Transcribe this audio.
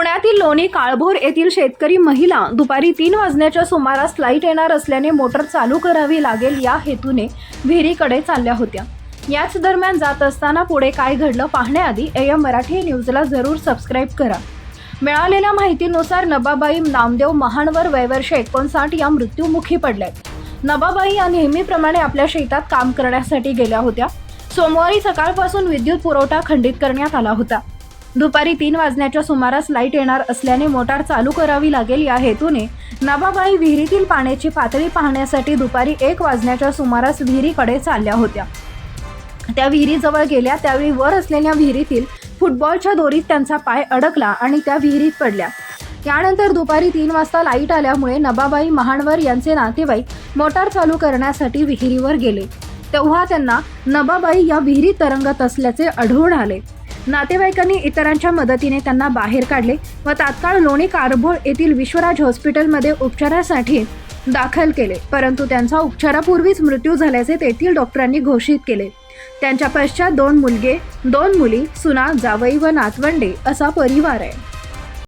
पुण्यातील लोणी काळभोर येथील शेतकरी महिला दुपारी तीन वाजण्याच्या सुमारास लाइट येणार असल्याने मोटर चालू करावी लागेल या हेतूने विहिरीकडे चालल्या होत्या. याच दरम्यान जात असताना पुढे काय घडलं पाहण्याआधी एम मराठी न्यूजला जरूर सबस्क्राईब करा. मिळालेल्या माहितीनुसार नबाबाई नामदेव महानवर वयवर्ष एकोणसाठ या मृत्यूमुखी पडल्यात. नबाबाई या नेहमीप्रमाणे आपल्या शेतात काम करण्यासाठी गेल्या होत्या. सोमवारी सकाळपासून विद्युत पुरवठा खंडित करण्यात आला होता. दुपारी तीन वाजण्याच्या सुमारास लाइट येणार असल्याने मोटार चालू करावी लागेल या हेतूने नबाबाई विहिरीतील पाण्याची पातळी पाहण्यासाठी दुपारी एक वाजण्याच्या सुमारास विहिरीकडे चालल्या होत्या. त्या विहिरीजवळ गेल्या त्यावेळी वर असलेल्या विहिरीतील फुटबॉलच्या दोरीत त्यांचा पाय अडकला आणि त्या विहिरीत पडल्या. त्यानंतर दुपारी तीन वाजता लाइट आल्यामुळे नबाबाई महाणवर यांचे नातेवाईक मोटार चालू करण्यासाठी विहिरीवर गेले. तेव्हा त्यांना नबाबाई या विहिरीत तरंगत असल्याचे आढळून आले. नातेवाईकांनी इतरांच्या मदतीने त्यांना बाहेर काढले व तात्काळ लोणी कारभोळ येथील विश्वराज हॉस्पिटलमध्ये उपचारासाठी दाखल केले. परंतु त्यांचा उपचारापूर्वीच मृत्यू झाल्याचे तेथील डॉक्टरांनी घोषित केले. त्यांच्या पश्चात दोन मुलगे दोन मुली सुना जावई व नातवंडे असा परिवार आहे.